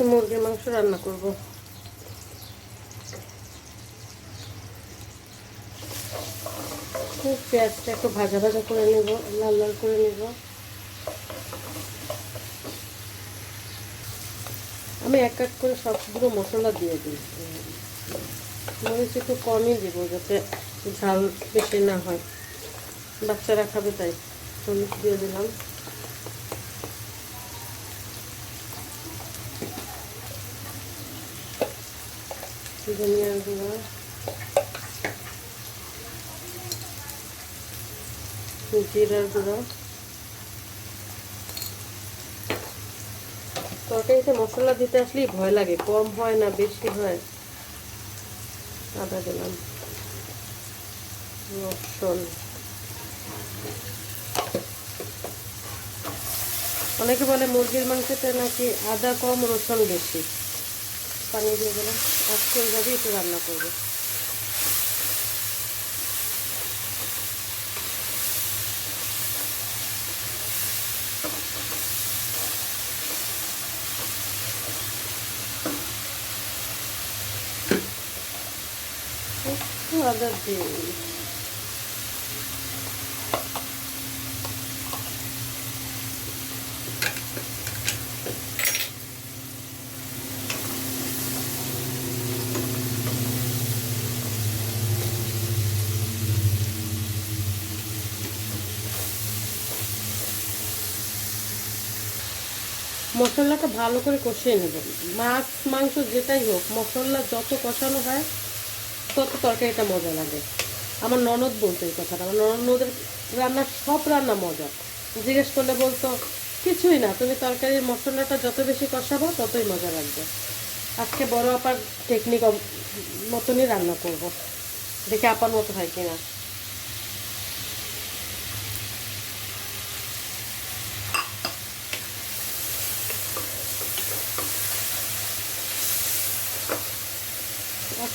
আজকে মুরগির মাংস রান্না করব। পেঁয়াজটা একটু ভাজা ভাজা করে নেব, লাল লাল করে নেব। আমি এক এক করে সবগুলো মশলা দিয়ে দিই। মরিচ একটু কমই দিব যাতে ঝাল বেশি না হয়। বাচ্চারা খাবে তাই। হলুদ দিয়ে দিলাম। ধনিয়ার গুঁড়া জিরার গুঁড়া তরকারিতে মশলা দিতে আসলেই ভয় লাগে কম হয় না বেশি হয় আদা দিলাম রসুন অনেকে বলে মুরগির মাংসতে নাকি আদা কম রসুন বেশি পানি দিয়ে দিলাম। আজকে ওইভাবেই একটু রান্না করব। একটু আদা দিয়ে মশলাটা ভালো করে কষিয়ে নেব। মাছ, মাংস যেটাই হোক, মশলা যত কষানো হয়, তত তরকারিটা মজা লাগে। আমার ননদ বলতো এই কথাটা। আমার ননদের রান্নার সব রান্না মজা। জিজ্ঞেস করলে বলতো, কিছুই না, তুমি তরকারির মশলাটা যত বেশি কষাবো, ততই মজা লাগবে। আজকে বড় আপার টেকনিক মতনই রান্না করব। দেখে আপার মতো হয় কিনা।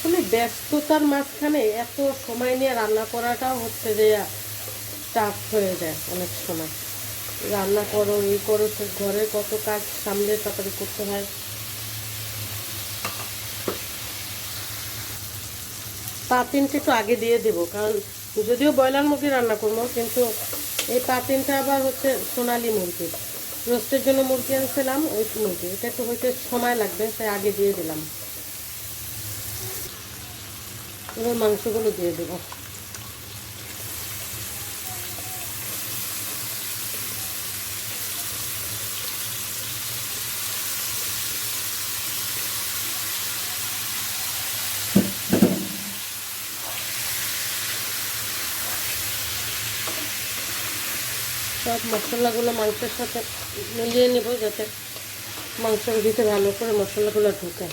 আসলে ব্যস্ততার মাঝখানে এত সময় নিয়ে রান্না করাটাও হচ্ছে যে টাফ হয়ে যায় অনেক সময়। রান্না করো এই করো ঘরে কত কাজ সামলে তাড়াতাড়ি করতে হয়। পা তিনটে একটু আগে দিয়ে দেবো, কারণ যদিও ব্রয়লার মুরগি রান্না করব, কিন্তু এই পা তিনটা আবার হচ্ছে সোনালি মুরগি। রোস্টের জন্য মুরগি আনছিলাম ওই মুরগি, এটা একটু হইতে সময় লাগবে, তাই আগে দিয়ে দিলাম। এবার মাংসগুলো দিয়ে দেব। সব মশলাগুলো মাংসের সাথে মিলিয়ে নেব যাতে মাংসের ভিতরে ভালো করে মশলাগুলো ঢুকে।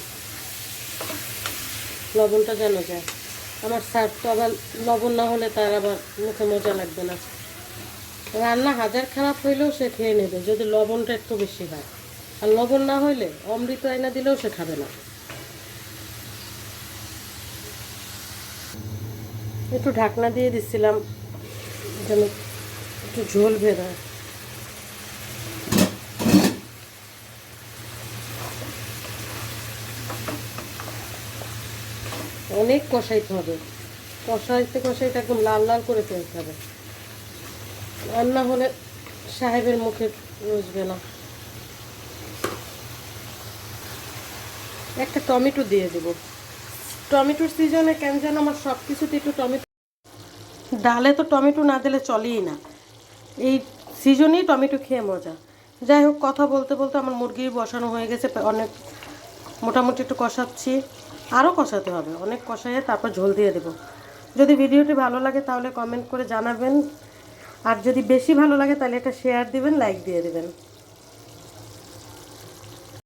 লবণটা যেন যায়। আমার স্যার তো আবার লবণ না হলে তার আবার মুখে মজা লাগবে না। রান্না হাজার খারাপ হইলেও সে খেয়ে নেবে, যদি লবণটা একটু বেশি হয়। আর লবণ না হইলে অমৃত আয়না দিলেও সে খাবে না। একটু ঢাকনা দিয়ে দিচ্ছিলাম যেন একটু ঝোল বের অনেক কষাইতে হবে। কষাইতে কষাইতে একদম লাল লাল করে ফেলতে হবে। রান্না হলে সাহেবের মুখে রসবে না। একটা টমেটো দিয়ে দেব। টমেটোর সিজনে কেন যেন আমার সব কিছুতে একটু টমেটো ডালে তো টমেটো না দিলে চলেই না। এই সিজনেই টমেটো খেয়ে মজা। যাই হোক, কথা বলতে বলতে আমার মুরগি বসানো হয়ে গেছে, অনেক মোটামুটি একটু কষাচ্ছি। আরও কষাতে হবে। অনেক কষাইয়ে তারপর ঝোল দিয়ে দেবো। যদি ভিডিওটি ভালো লাগে তাহলে কমেন্ট করে জানাবেন। আর যদি বেশি ভালো লাগে তাহলে একটা শেয়ার দিবেন লাইক দিয়ে দেবেন।